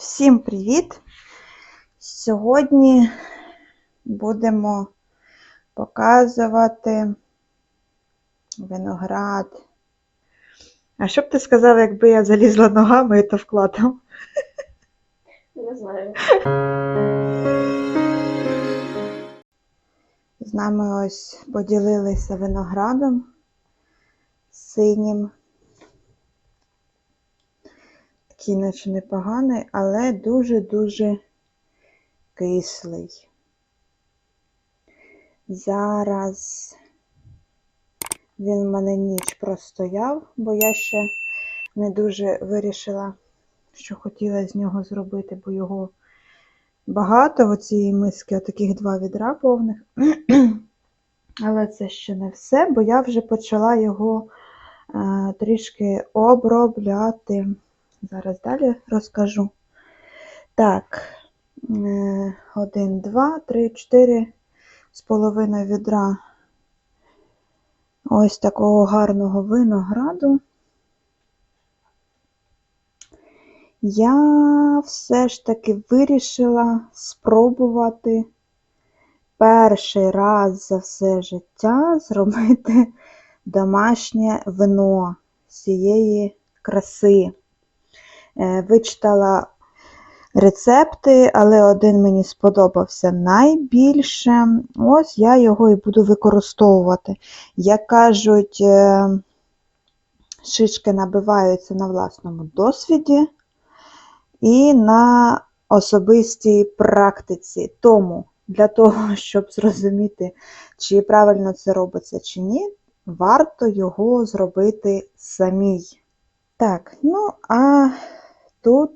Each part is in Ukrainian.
Всім привіт! Сьогодні будемо показувати виноград. А що б ти сказала, якби я залізла ногами і то вкладав? Не знаю. З нами ось поділилися виноградом синім. Такий наче непоганий, але дуже-дуже кислий. Зараз він в мене ніч простояв, бо я ще не дуже вирішила, що хотіла з нього зробити, бо його багато в цієї миски, отаких два відра повних. Але це ще не все, бо я вже почала його е, трішки обробляти. Зараз далі розкажу. Так, е, один, два, три, чотири з половиною відра ось такого гарного винограду. Я все ж таки вирішила спробувати перший раз за все життя зробити домашнє вино з цієї краси. Е, Вичитала рецепти, але один мені сподобався найбільше. Ось я його і буду використовувати. Як кажуть, е, шишки набиваються на власному досвіді і на особистій практиці. Тому для того, щоб зрозуміти, чи правильно це робиться, чи ні, варто його зробити самій. Так, ну а тут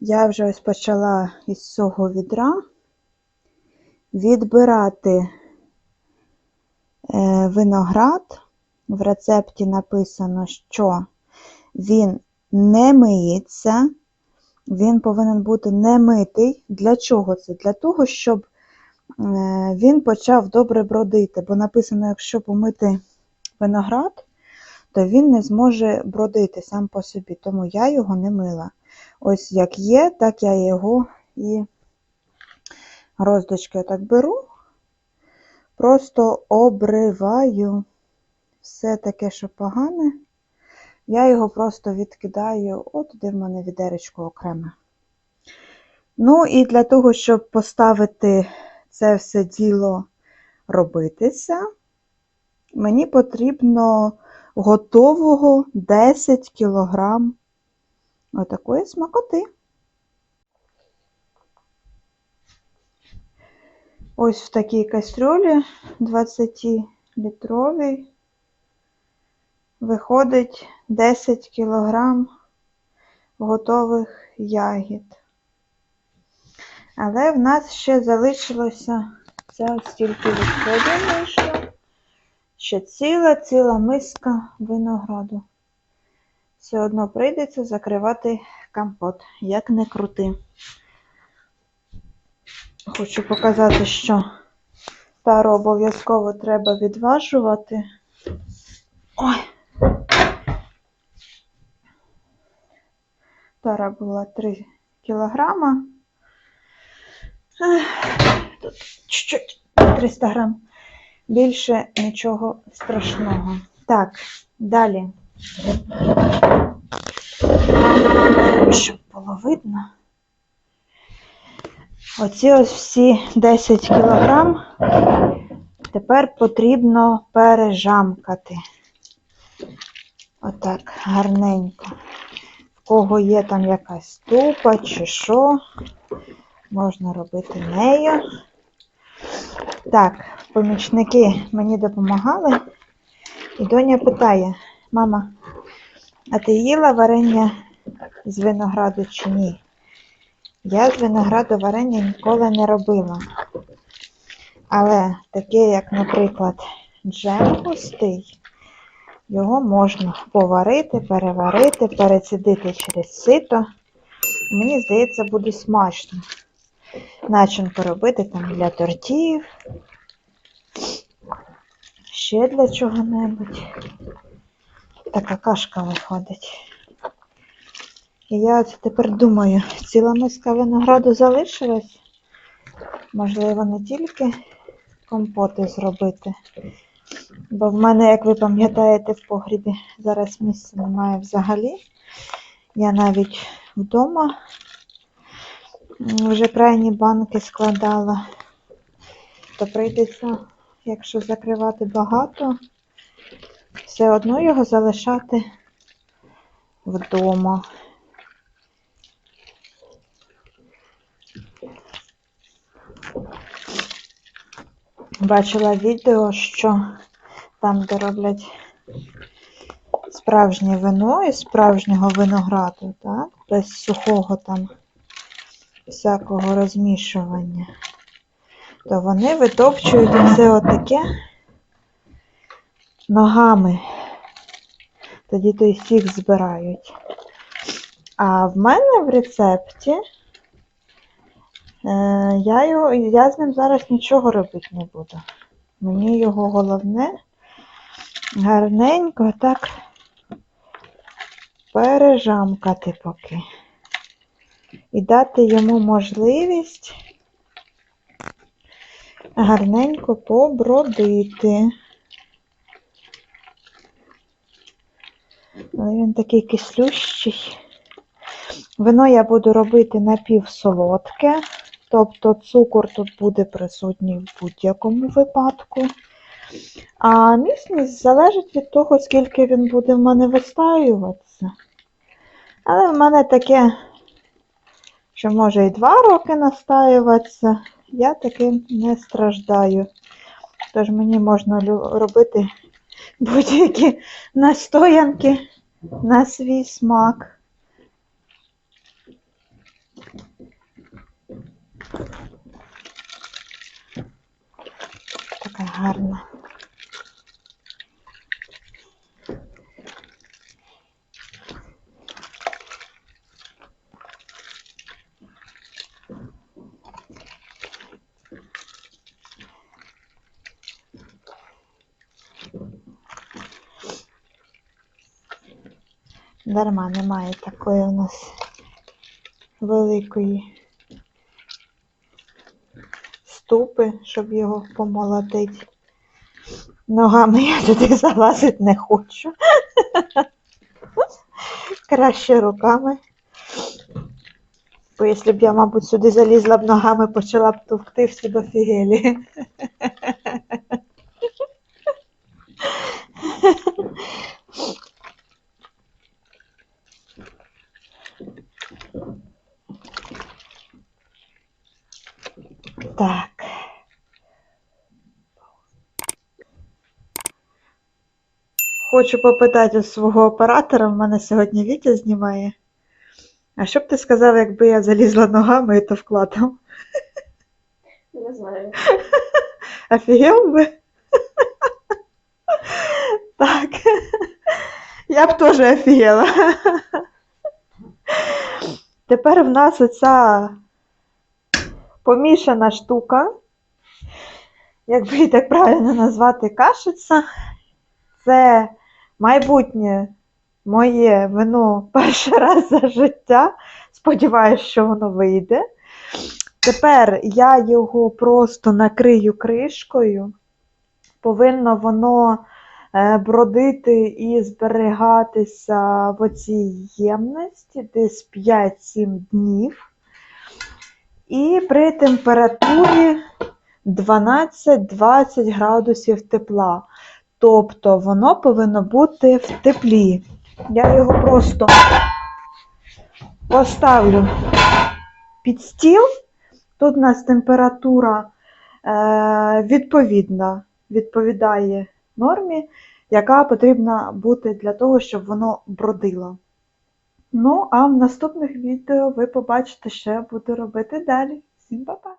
я вже ось почала із цього відра відбирати е, виноград. В рецепті написано, що він не миється, він повинен бути не митий. Для чого це? Для того, щоб е, він почав добре бродити. Бо написано, якщо помити виноград, то він не зможе бродити сам по собі, тому я його не мила. Ось як є, так я його і роздочки так беру, просто обриваю все таке, що погане. Я його просто відкидаю, от туди в мене відеречко окреме. Ну, і для того, щоб поставити це все діло робитися, мені потрібно готового 10 кг отакої смакоти. Ось в такій кастрюлі 20-літровій виходить 10 кг готових ягід. Але в нас ще залишилося це стільки відходів вийшло. Ще ціла ціла миска винограду. Все одно прийдеться закривати компот, як не крути. Хочу показати, що тару обов'язково треба відважувати. Ой. Тара була 3 кілограма. Тут чуть-чуть 300 грам. Більше нічого страшного. Так, далі. Щоб було видно. Оці ось всі 10 кілограм тепер потрібно пережамкати. Отак, гарненько. В кого є там якась ступа чи що, можна робити нею. Так, помічники мені допомагали. І доня питає, мама, а ти їла варення з винограду чи ні? Я з винограду варення ніколи не робила. Але таке, як, наприклад, джем густий, його можна поварити, переварити, перецідити через сито. Мені здається, буде смачно. Начинку робити там для тортів, ще для чого-небудь. Така кашка виходить. І я тепер думаю, ціла миска винограду залишилась. Можливо, не тільки компоти зробити. Бо в мене, як ви пам'ятаєте, в погрібі зараз місця немає взагалі. Я навіть вдома вже крайні банки складала. То прийдеться, якщо закривати багато, все одно його залишати вдома. Бачила відео, що там, де роблять справжнє вино із справжнього винограду, так? без сухого там всякого розмішування, то вони витопчують все отаке ногами. Тоді той сік збирають. А в мене в рецепті е, я, його, я з ним зараз нічого робити не буду. Мені його головне гарненько так пережамкати поки. І дати йому можливість гарненько побродити. Але він такий кислющий. Вино я буду робити напівсолодке, тобто цукор тут буде присутній в будь-якому випадку. А міцність залежить від того, скільки він буде в мене вистаюватися. Але в мене таке, що може і 2 роки настаюватися, я таким не страждаю. Тож мені можна робити будь-які настоянки на свій смак. Така гарна. Дарма немає такої у нас великої ступи, щоб його помолотити. Ногами я туди залазити не хочу. Краще руками. Бо якщо б я, мабуть, сюди залізла б ногами, почала б товкти всі б офігелі. Так. Хочу попитати у свого оператора, в мене сьогодні Вітя знімає. А що б ти сказав, якби я залізла ногами і то вкладав? Не знаю. Офігел би? Так. Я б теж офігела. Тепер в нас оця помішана штука, як би її так правильно назвати, кашиця. Це майбутнє моє вино перший раз за життя. Сподіваюсь, що воно вийде. Тепер я його просто накрию кришкою. Повинно воно е, бродити і зберігатися в оцій ємності десь 5-7 днів. І при температурі 12-20 градусів тепла. Тобто воно повинно бути в теплі. Я його просто поставлю під стіл. Тут у нас температура е, відповідна, відповідає нормі, яка потрібна бути для того, щоб воно бродило. Ну, а в наступних відео ви побачите, що я буду робити далі. Всім па-па!